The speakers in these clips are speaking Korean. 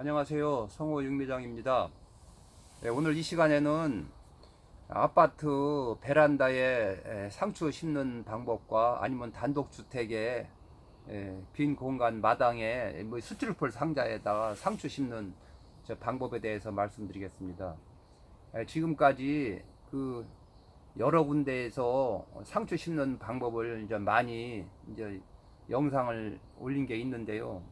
안녕하세요. 성호 육미장입니다. 네, 오늘 이 시간에는 아파트 베란다에 에, 상추 심는 방법과 아니면 단독주택에 에, 빈 공간 마당에 뭐 스티로폴 상자에다가 상추 심는 저 방법에 대해서 말씀드리겠습니다. 에, 지금까지 그 여러 군데에서 상추 심는 방법을 이제 많이 이제 영상을 올린 게 있는데요.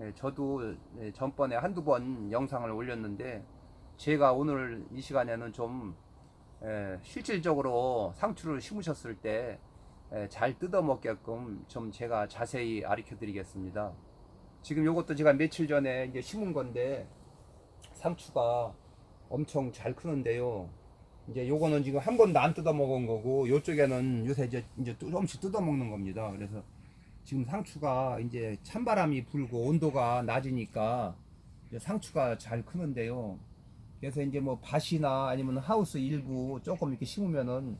예, 저도 예, 전번에 한두 번 영상을 올렸는데 제가 오늘 이 시간에는 좀 예, 실질적으로 상추를 심으셨을 때 잘 뜯어 먹게끔 좀 제가 자세히 가르쳐 드리겠습니다. 지금 이것도 제가 며칠 전에 이제 심은 건데 상추가 엄청 잘 크는데요. 이제 요거는 지금 한 번도 안 뜯어 먹은 거고 요쪽에는 요새 이제 이제 조금씩 뜯어 먹는 겁니다. 그래서 지금 상추가 이제 찬바람이 불고 온도가 낮으니까 상추가 잘 크는데요. 그래서 이제 뭐 밭이나 아니면 하우스 일부 조금 이렇게 심으면은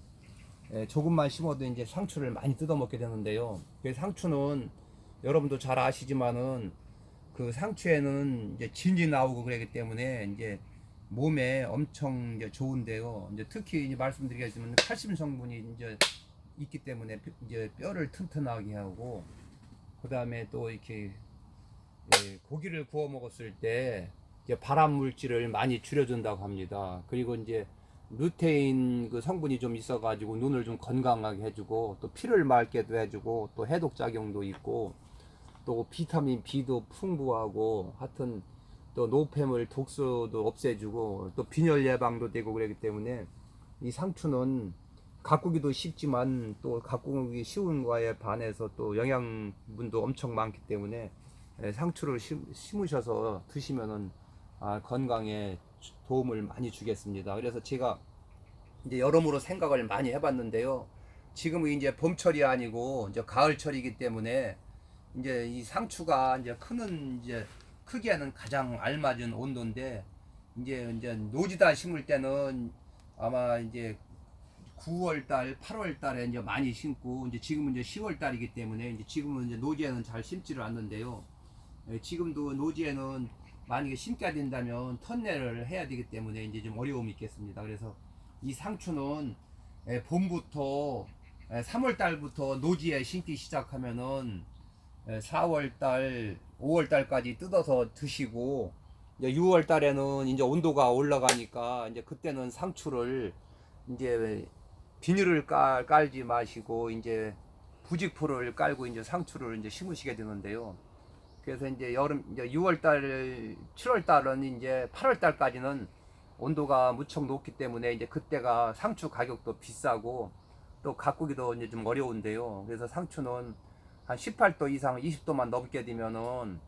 예, 조금만 심어도 이제 상추를 많이 뜯어 먹게 되는데요. 그 상추는 여러분도 잘 아시지만은 그 상추에는 이제 진이 나오고 그러기 때문에 이제 몸에 엄청 이제 좋은데요. 이제 특히 이제 말씀드리겠지만 칼슘 성분이 이제 있기 때문에 뼈- 이제 뼈를 튼튼하게 하고 그 다음에 또 이렇게 예, 고기를 구워 먹었을 때 발암 물질을 많이 줄여준다고 합니다. 그리고 이제 루테인 그 성분이 좀 있어가지고 눈을 좀 건강하게 해주고 또 피를 맑게도 해주고 또 해독 작용도 있고 또 비타민 B도 풍부하고 하여튼 또 노폐물 독소도 없애주고 또 빈혈 예방도 되고 그러기 때문에 이 상추는 가꾸기도 쉽지만 또 가꾸기 쉬운 거에 반해서 또 영양분도 엄청 많기 때문에 예, 상추를 심, 심으셔서 드시면은 아, 건강에 주- 도움을 많이 주겠습니다. 그래서 제가 이제 여러모로 생각을 많이 해봤는데요. 지금은 이제 봄철이 아니고 이제 가을철이기 때문에 이제 이 상추가 이제 크는 이제 크기에는 가장 알맞은 온도인데 이제 이제 노지다 심을 때는 아마 이제 9월 달, 8월 달에 이제 많이 심고 이제 지금은 이제 10월 달이기 때문에 이제 지금은 이제 노지에는 잘 심지를 않는데요. 예, 지금도 노지에는 만약에 심게 된다면 턴내를 해야 되기 때문에 이제 좀 어려움이 있겠습니다. 그래서 이 상추는 예, 봄부터 3월 달부터 노지에 심기 시작하면은 4월 달, 5월 달까지 뜯어서 드시고 이제 6월 달에는 이제 온도가 올라가니까 이제 그때는 상추를 이제 비닐을 깔, 깔지 마시고 이제 부직포를 깔고 이제 상추를 이제 심으시게 되는데요. 그래서 이제 여름 이제 6월 달, 7월 달은 이제 8월 달까지는 온도가 무척 높기 때문에 이제 그때가 상추 가격도 비싸고 또 가꾸기도 이제 좀 어려운데요. 그래서 상추는 한 18도 이상 20도만 넘게 되면은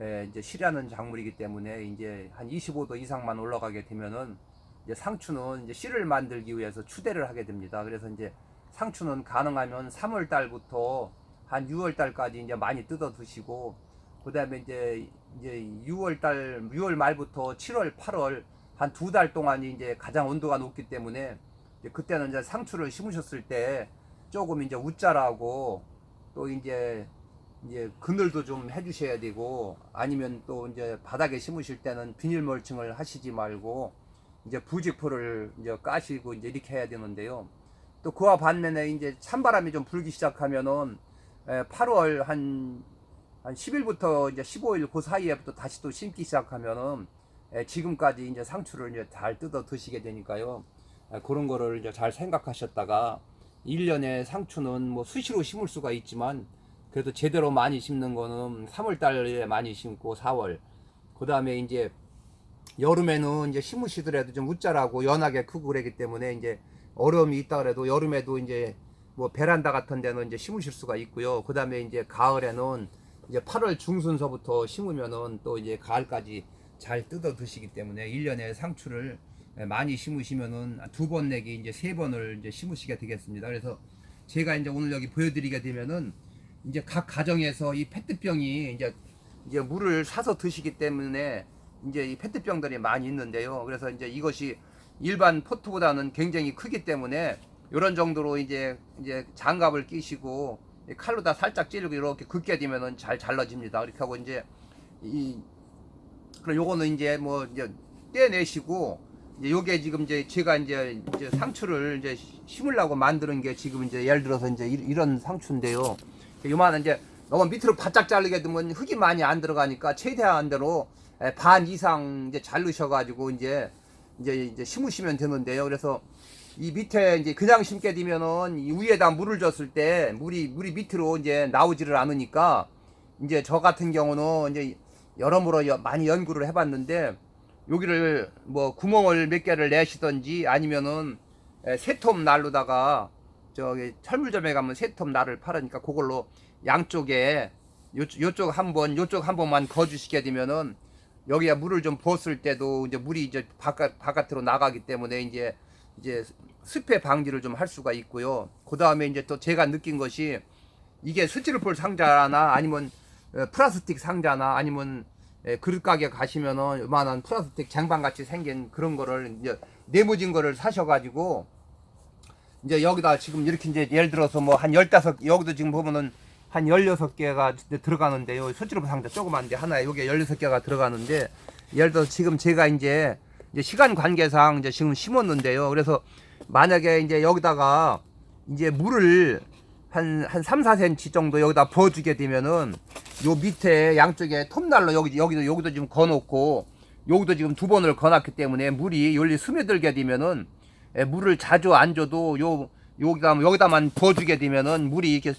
예, 이제 실하는 작물이기 때문에 이제 한 25도 이상만 올라가게 되면은 이제 상추는 이제 씨를 만들기 위해서 추대를 하게 됩니다. 그래서 이제 상추는 가능하면 3월 달부터 한 6월 달까지 이제 많이 뜯어 드시고 그다음에 이제 이제 6월 달 6월 말부터 7월 8월 한 두 달 동안이 이제 가장 온도가 높기 때문에 그때는 이제 상추를 심으셨을 때 조금 이제 웃자라고 또 이제 이제 그늘도 좀 해주셔야 되고 아니면 또 이제 바닥에 심으실 때는 비닐 멀칭을 하시지 말고 이제 부직포를 이제 까시고 이제 이렇게 해야 되는데요. 또 그와 반면에 이제 찬바람이 좀 불기 시작하면은 에, 8월 한, 한 10일부터 이제 15일 그 사이에부터 다시 또 심기 시작하면은 에, 지금까지 이제 상추를 이제 잘 뜯어 드시게 되니까요. 에, 그런 거를 이제 잘 생각하셨다가 1년에 상추는 뭐 수시로 심을 수가 있지만 그래도 제대로 많이 심는 거는 3월 달에 많이 심고 4월. 그 다음에 이제 여름에는 이제 심으시더라도 좀 웃자라고 연하게 크고 그러기 때문에 이제 어려움이 있다 그래도 여름에도 이제 뭐 베란다 같은 데는 이제 심으실 수가 있고요. 그 다음에 이제 가을에는 이제 8월 중순서부터 심으면은 또 이제 가을까지 잘 뜯어 드시기 때문에 1년에 상추를 많이 심으시면은 두 번 내기 이제 세 번을 이제 심으시게 되겠습니다. 그래서 제가 이제 오늘 여기 보여드리게 되면은 이제 각 가정에서 이 페트병이 이제 이제 물을 사서 드시기 때문에 이제 이 페트병들이 많이 있는데요. 그래서 이제 이것이 일반 포트보다는 굉장히 크기 때문에 이런 정도로 이제 이제 장갑을 끼시고 이 칼로 다 살짝 찌르고 이렇게 긋게 되면은 잘 잘라집니다. 이렇게 하고 이제 이 그럼 요거는 이제 뭐 이제 떼내시고 이제 요게 지금 이제 제가 이제, 이제 상추를 이제 심으려고 만드는 게 지금 이제 예를 들어서 이제 이- 이런 상추인데요. 요만한 이제 너무 밑으로 바짝 자르게 되면 흙이 많이 안 들어가니까 최대한대로 에, 반 이상 이제 자르셔가지고 이제 이제 이제 심으시면 되는데요. 그래서 이 밑에 이제 그냥 심게 되면은 이 위에다 물을 줬을 때 물이 물이 밑으로 이제 나오지를 않으니까 이제 저 같은 경우는 이제 여러모로 여- 많이 연구를 해봤는데 여기를 뭐 구멍을 몇 개를 내시던지 아니면은 세톱 날로다가 저기 철물점에 가면 세톱 날을 팔으니까 그걸로 양쪽에 요쪽, 요쪽 한 번, 요쪽 한 번만 거주시게 되면은 여기에 물을 좀 부었을 때도 이제 물이 이제 바깥 바깥으로 나가기 때문에 이제 이제 습해 방지를 좀 할 수가 있고요. 그 다음에 이제 또 제가 느낀 것이 이게 스티로폴 상자나 아니면 어, 플라스틱 상자나 아니면 에, 그릇 가게 가시면은 요만한 플라스틱 쟁반 같이 생긴 그런 거를 이제 네모진 거를 사셔가지고 이제 여기다 지금 이렇게 이제 예를 들어서 뭐 한 열다섯 여기도 지금 보면은 한 열여섯 개가 들어가는데요. 스티로폴 상자 조그만데 하나에 요게 열여섯 개가 들어가는데 예를 들어서 지금 제가 이제 이제 시간 관계상 이제 지금 심었는데요. 그래서 만약에 이제 여기다가 이제 물을 한, 한 3, 4cm 정도 여기다 부어주게 되면은 요 밑에 양쪽에 톱날로 여기, 여기도, 여기도 지금 거놓고 여기도 지금 두 번을 거놨기 때문에 물이 열리 스며들게 되면은 에, 물을 자주 안 줘도 요, 여기다, 여기다만 부어주게 되면은 물이 이렇게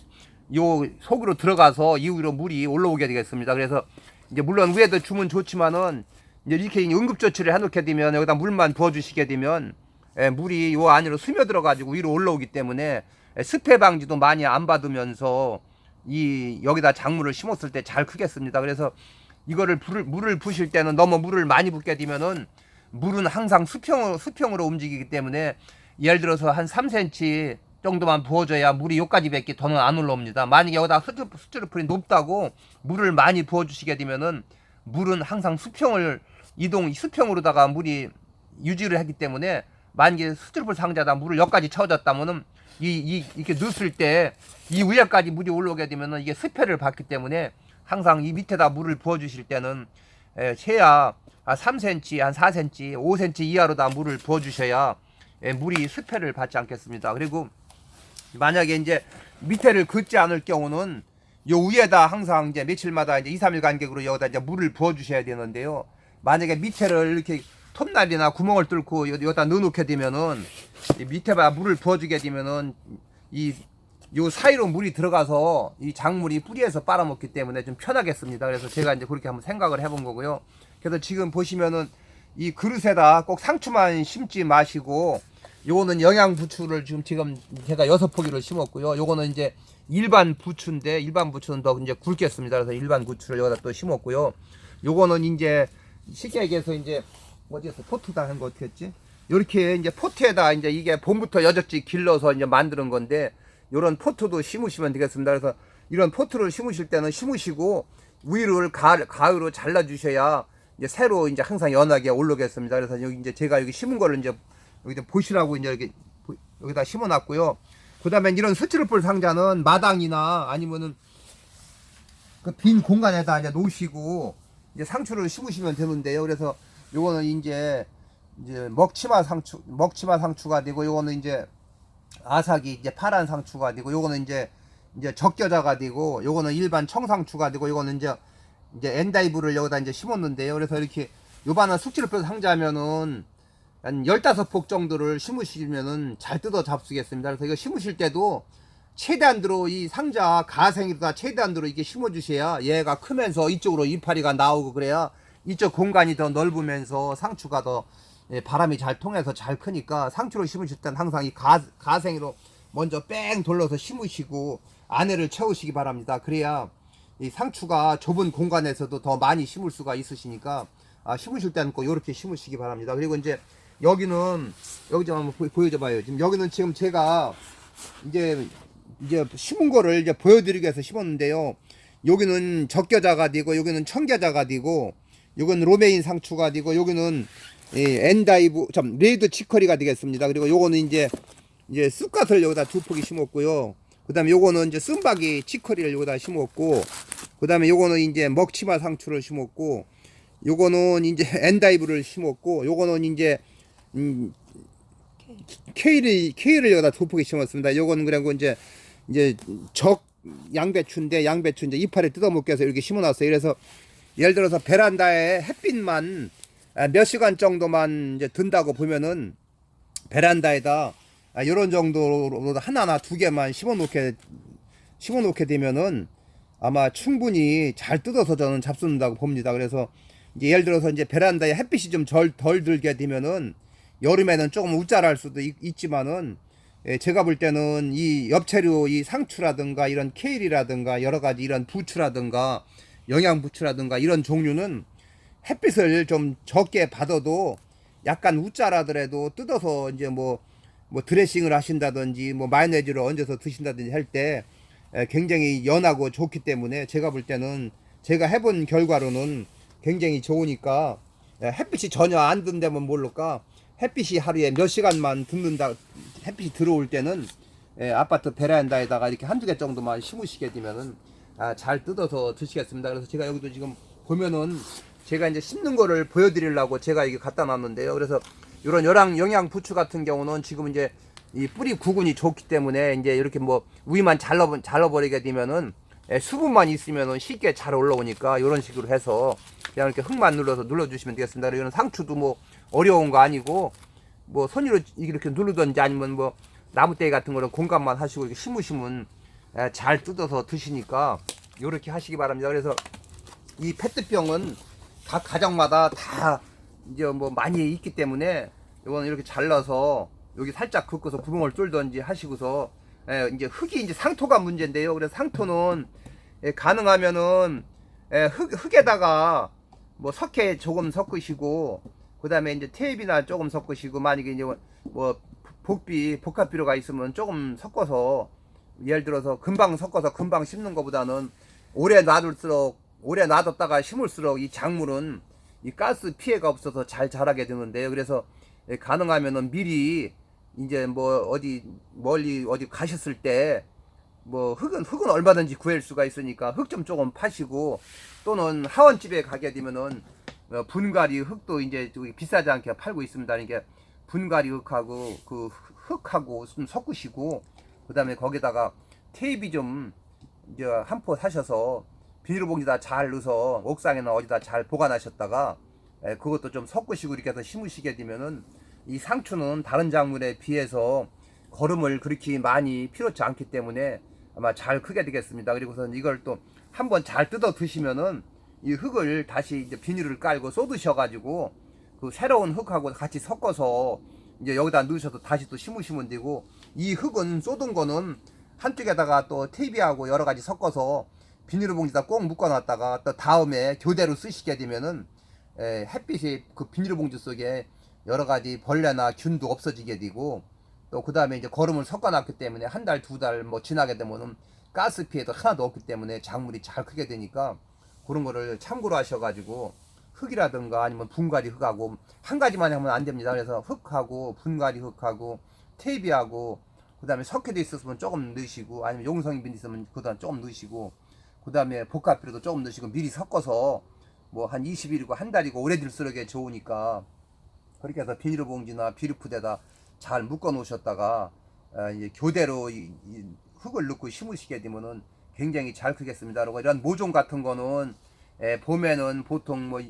요 속으로 들어가서 이후로 물이 올라오게 되겠습니다. 그래서 이제 물론 위에도 주면 좋지만은 이제 이렇게 응급조치를 해놓게 되면 여기다 물만 부어주시게 되면 에, 물이 요 안으로 스며 들어 가지고 위로 올라오기 때문에 에, 습해 방지도 많이 안 받으면서 이 여기다 작물을 심었을 때 잘 크겠습니다. 그래서 이거를 불을, 물을 부실 때는 너무 물을 많이 붓게 되면은 물은 항상 수평으로 수평으로 움직이기 때문에 예를 들어서 한 3cm 정도만 부어줘야 물이 여기까지 밖에 더는 안 올라옵니다. 만약에 여기다 스티로- 스티로폴이 높다고 물을 많이 부어주시게 되면은 물은 항상 수평을 이동 수평으로다가 물이 유지를 하기 때문에 만약에 스티로폴 상자다 물을 여기까지 채워졌다면은 이, 이 이렇게 넣었을 때 이 위에까지 물이 올라오게 되면은 이게 습해를 받기 때문에 항상 이 밑에다 물을 부어주실 때는 에, 최야 한 3cm, 한 4cm, 5cm 이하로다 물을 부어주셔야 에, 물이 습해를 받지 않겠습니다. 그리고 만약에 이제 밑에를 긋지 않을 경우는 요 위에다 항상 이제 며칠마다 이제 2, 3일 간격으로 여기다 이제 물을 부어 주셔야 되는데요. 만약에 밑에를 이렇게 톱날이나 구멍을 뚫고 여- 여기다 넣어 놓게 되면은 이 밑에다 물을 부어 주게 되면은 이 요 사이로 물이 들어가서 이 작물이 뿌리에서 빨아먹기 때문에 좀 편하겠습니다. 그래서 제가 이제 그렇게 한번 생각을 해본 거고요. 그래서 지금 보시면은 이 그릇에다 꼭 상추만 심지 마시고 요거는 영양 부추를 지금 지금 제가 여섯 포기를 심었고요. 요거는 이제 일반 부추인데 일반 부추는 더 이제 굵겠습니다. 그래서 일반 부추를 여기다 또 심었고요. 요거는 이제 쉽게 얘기해서 이제 어디에서 포트다 한 거 어떻게 했지? 이렇게 이제 포트에다 이제 이게 봄부터 여적지 길러서 이제 만드는 건데 요런 포트도 심으시면 되겠습니다. 그래서 이런 포트를 심으실 때는 심으시고 위를 가, 가위로 잘라 주셔야 이제 새로 이제 항상 연하게 올라오겠습니다. 그래서 여기 이제 제가 여기 심은 거를 이제 여기다 보시라고 이제 보- 여기다 심어 놨고요. 그다음에 이런 스티로폴 상자는 마당이나 아니면은 그 빈 공간에다 이제 놓으시고 이제 상추를 심으시면 되는데요. 그래서 요거는 이제 이제 먹치마 상추 먹치마 상추가 되고 요거는 이제 아삭이 이제 파란 상추가 되고 요거는 이제 이제 적겨자가 되고 요거는 일반 청상추가 되고 요거는 이제 이제 엔다이브를 여기다 이제 심었는데요. 그래서 이렇게 요반은 숙지를 상자면은 한 15폭 정도를 심으시면은 잘 뜯어 잡수겠습니다. 그래서 이거 심으실 때도 최대한대로 이 상자 가생이다 최대한대로 이게 심어 주셔야 얘가 크면서 이쪽으로 이파리가 나오고 그래야 이쪽 공간이 더 넓으면서 상추가 더 예, 바람이 잘 통해서 잘 크니까 상추를 심으실 땐 항상 이 가, 가생이로 먼저 뺑 돌려서 심으시고 안에를 채우시기 바랍니다. 그래야 이 상추가 좁은 공간에서도 더 많이 심을 수가 있으시니까 아, 심으실 때는 꼭 이렇게 심으시기 바랍니다. 그리고 이제 여기는 여기 좀 한번 보- 보여줘 봐요. 지금 여기는 지금 제가 이제 이제 심은 거를 이제 보여드리기 위해서 심었는데요. 여기는 적겨자가 되고 여기는 청겨자가 되고 여기는 로메인 상추가 되고 여기는 이 엔다이브 참 레이드 치커리가 되겠습니다. 그리고 요거는 이제 이제 쑥갓을 여기다 두 포기 심었고요. 그다음에 요거는 이제 쓴바기 치커리를 여기다 심었고 그다음에 요거는 이제 먹치마 상추를 심었고 요거는 이제 엔다이브를 심었고 요거는 이제 음 케일을 케일을 여기다 도포기 심었습니다. 요거는 그리고 이제 이제 적 양배추인데 양배추 이제 이파리 뜯어먹게 해서 이렇게 심어놨어요. 그래서 예를 들어서 베란다에 햇빛만 아, 몇 시간 정도만 이제 든다고 보면은 베란다에다 아, 이런 정도로 하나나 두 개만 심어놓게 심어놓게 되면은 아마 충분히 잘 뜯어서 저는 잡숫는다고 봅니다. 그래서 예를 들어서 이제 베란다에 햇빛이 좀 덜 들게 되면은 여름에는 조금 우짜할 수도 있, 있지만은 예, 제가 볼 때는 이 엽채류 이 상추라든가 이런 케일이라든가 여러 가지 이런 부추라든가 영양 부추라든가 이런 종류는 햇빛을 좀 적게 받아도 약간 우짜라더라도 뜯어서 이제 뭐, 뭐 드레싱을 하신다든지 뭐 마요네즈를 얹어서 드신다든지 할 때 굉장히 연하고 좋기 때문에 제가 볼 때는 제가 해본 결과로는 굉장히 좋으니까 예, 햇빛이 전혀 안 든다면 모를까 햇빛이 하루에 몇 시간만 듣는다 햇빛이 들어올 때는 예, 아파트 베란다에다가 이렇게 한두 개 정도만 심으시게 되면은 아, 잘 뜯어서 드시겠습니다. 그래서 제가 여기도 지금 보면은 제가 이제 심는 거를 보여드리려고 제가 이게 갖다 놨는데요. 그래서 이런 열랑 영양 부추 같은 경우는 지금 이제 이 뿌리 구근이 좋기 때문에 이제 이렇게 뭐 위만 잘라 잘라버리게 되면은 예, 수분만 있으면은 쉽게 잘 올라오니까 이런 식으로 해서 그냥 이렇게 흙만 눌러서 눌러주시면 되겠습니다. 이런 상추도 뭐 어려운 거 아니고 뭐 손으로 이렇게 누르든지 아니면 뭐 나무떼 같은 거는 공감만 하시고 이렇게 심으시면 예, 잘 뜯어서 드시니까 이렇게 하시기 바랍니다. 그래서 이 페트병은 각 가정마다 다 이제 뭐 많이 있기 때문에 이거는 이렇게 잘라서 여기 살짝 긋고서 구멍을 뚫든지 하시고서 예, 이제 흙이 이제 상토가 문제인데요. 그래서 상토는 예, 가능하면은 예, 흙, 흙에다가 뭐 석회 조금 섞으시고 그 다음에 이제 테이프나 조금 섞으시고 만약에 이제 뭐 복비 복합비료가 있으면 조금 섞어서 예를 들어서 금방 섞어서 금방 심는 것보다는 오래 놔둘수록 오래 놔뒀다가 심을수록 이 작물은 이 가스 피해가 없어서 잘 자라게 되는데요. 그래서 예, 가능하면은 미리 이제 뭐 어디 멀리 어디 가셨을 때 뭐 흙은 흙은 얼마든지 구할 수가 있으니까 흙 좀 조금 파시고 또는 하원집에 가게 되면은 어, 분갈이 흙도 이제 비싸지 않게 팔고 있습니다. 이게 분갈이 흙하고 그 흙하고 좀 섞으시고 그다음에 거기다가 테이프 좀 이제 한 포 사셔서 비닐봉지다 잘 넣어서 옥상이나 어디다 잘 보관하셨다가 에, 그것도 좀 섞으시고 이렇게 해서 심으시게 되면은 이 상추는 다른 작물에 비해서 거름을 그렇게 많이 필요치 않기 때문에 아마 잘 크게 되겠습니다. 그리고선 이걸 또 한번 잘 뜯어 드시면은 이 흙을 다시 이제 비닐을 깔고 쏟으셔가지고 그 새로운 흙하고 같이 섞어서 이제 여기다 넣으셔도 다시 또 심으시면 되고 이 흙은 쏟은 거는 한쪽에다가 또 테이프하고 여러 가지 섞어서 비닐봉지다 꼭 묶어놨다가 또 다음에 교대로 쓰시게 되면은 에, 햇빛이 그 비닐봉지 속에 여러 가지 벌레나 균도 없어지게 되고 또 그 다음에 이제 거름을 섞어놨기 때문에 한 달 두 달 뭐 지나게 되면은 가스 피해도 하나도 없기 때문에 작물이 잘 크게 되니까 그런 거를 참고로 하셔가지고 흙이라든가 아니면 분갈이 흙하고 한 가지만 하면 안 됩니다. 그래서 흙하고 분갈이 흙하고 테이비하고 그다음에 석회도 있었으면 조금 넣으시고 아니면 용성이 빈 있으면 그다음 조금 넣으시고 그다음에 복합비료도 조금 넣으시고 미리 섞어서 뭐 한 20일이고 한 달이고 오래 들수록 좋으니까 그렇게 해서 비닐봉지나 비료푸대다 잘 묶어 놓으셨다가 아, 이제 교대로 흙을 넣고 심으시게 되면은 굉장히 잘 크겠습니다. 그리고 이런 모종 같은 거는 에, 봄에는 보통 뭐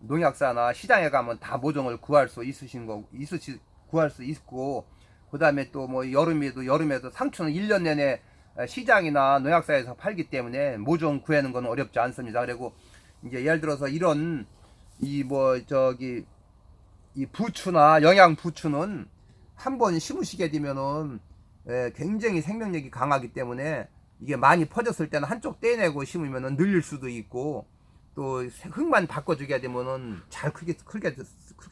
농약사나 시장에 가면 다 모종을 구할 수 있으신 거 있으시 구할 수 있고 그다음에 또 뭐 여름에도 여름에도 상추는 1년 내내 시장이나 농약사에서 팔기 때문에 모종 구하는 건 어렵지 않습니다. 그리고 이제 예를 들어서 이런 이 뭐 저기 이 부추나 영양 부추는 한 번 심으시게 되면은 예, 굉장히 생명력이 강하기 때문에 이게 많이 퍼졌을 때는 한쪽 떼내고 심으면은 늘릴 수도 있고 또 흙만 바꿔주게 되면은 잘 크게 크게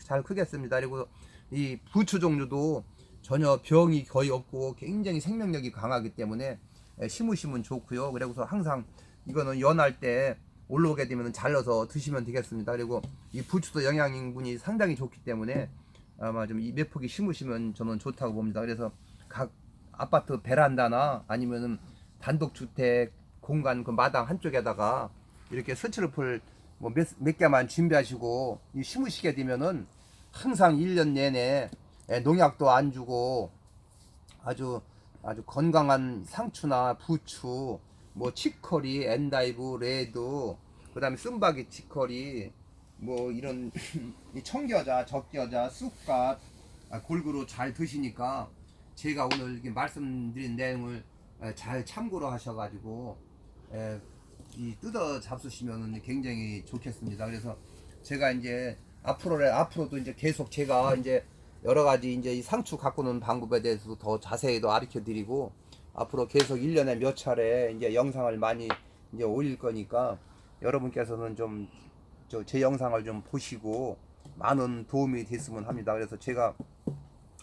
잘 크겠습니다. 그리고 이 부추 종류도 전혀 병이 거의 없고 굉장히 생명력이 강하기 때문에 예, 심으시면 좋고요. 그리고서 항상 이거는 연할 때 올라오게 되면 잘라서 드시면 되겠습니다. 그리고 이 부추도 영양분이 상당히 좋기 때문에 아마 좀이몇 포기 심으시면 저는 좋다고 봅니다. 그래서 각 아파트 베란다나 아니면은 단독 주택 공간 그 마당 한쪽에다가 이렇게 스티로폴 뭐몇 몇 개만 준비하시고 이 심으시게 되면은 항상 1년 내내 예, 농약도 안 주고 아주 아주 건강한 상추나 부추, 뭐 치커리, 엔다이브, 레드, 그다음에 쓴바기 치커리, 뭐 이런 이 청겨자, 적겨자, 쑥갓 아, 골고루 잘 드시니까 제가 오늘 이렇게 말씀드린 내용을 에, 잘 참고로 하셔가지고 에, 이 뜯어 잡수시면 굉장히 좋겠습니다. 그래서 제가 이제 앞으로 앞으로도 이제 계속 제가 이제 여러 가지 이제 이 상추 노는 방법에 대해서도 더 자세히 더 가르쳐 드리고 앞으로 계속 1년에 몇 차례 이제 영상을 많이 이제 올릴 거니까 여러분께서는 좀저제 영상을 좀 보시고 많은 도움이 됐으면 합니다. 그래서 제가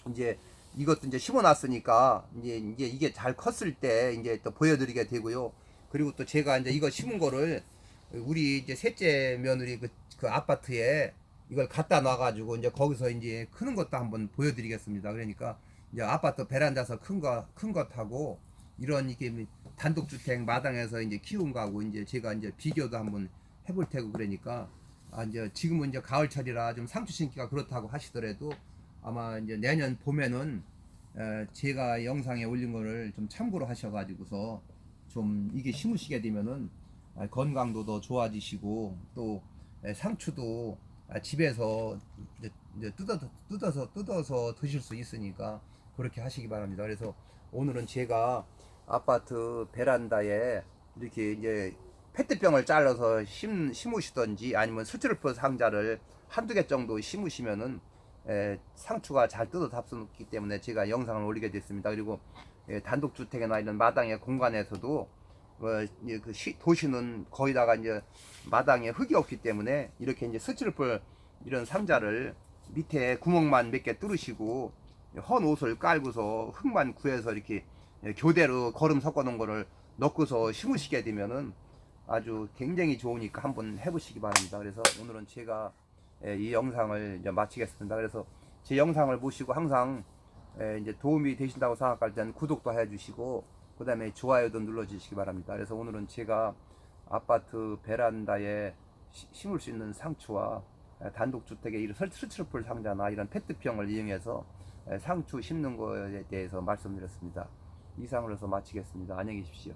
이제 이것도 이제 심어놨으니까 이제 이제 이게 잘 컸을 때 이제 또 보여드리게 되고요. 그리고 또 제가 이제 이거 심은 거를 우리 이제 셋째 며느리 그, 그 아파트에 이걸 갖다 놔가지고 이제 거기서 이제 크는 것도 한번 보여드리겠습니다. 그러니까 이제 아파트 베란다에서 큰거큰 것하고 이런 이게 단독주택 마당에서 이제 키운 거하고 이제 제가 이제 비교도 한번 해볼 테고 그러니까 아 이제 지금은 이제 가을철이라 좀 상추 심기가 그렇다고 하시더라도 아마 이제 내년 봄에는 에, 제가 영상에 올린 거를 좀 참고로 하셔가지고서 좀 이게 심으시게 되면은 아, 건강도 더 좋아지시고 또 에, 상추도 아, 집에서 이제 뜯어서 뜯어서 뜯어서 드실 수 있으니까 그렇게 하시기 바랍니다. 그래서 오늘은 제가 아파트 베란다에 이렇게 이제 페트병을 잘라서 심, 심으시던지 아니면 스티로폼 상자를 한두 개 정도 심으시면은 에, 상추가 잘 뜯어 잡수기 때문에 제가 영상을 올리게 됐습니다. 그리고 예, 단독주택이나 이런 마당의 공간에서도 어, 이제 그 시- 도시는 거의 다가 이제 마당에 흙이 없기 때문에 이렇게 이제 스티로폼 이런 상자를 밑에 구멍만 몇 개 뚫으시고 헌 옷을 깔고서 흙만 구해서 이렇게 예, 교대로 거름 섞어 놓은 거를 넣고서 심으시게 되면은 아주 굉장히 좋으니까 한번 해보시기 바랍니다. 그래서 오늘은 제가 예, 이 영상을 이제 마치겠습니다. 그래서 제 영상을 보시고 항상 예, 이제 도움이 되신다고 생각할 때는 구독도 해주시고 그 다음에 좋아요도 눌러주시기 바랍니다. 그래서 오늘은 제가 아파트 베란다에 시- 심을 수 있는 상추와 예, 단독주택의 이런 설치트러플 상자나 이런 페트병을 이용해서 예, 상추 심는 거에 대해서 말씀드렸습니다. 이상으로서 마치겠습니다. 안녕히 계십시오.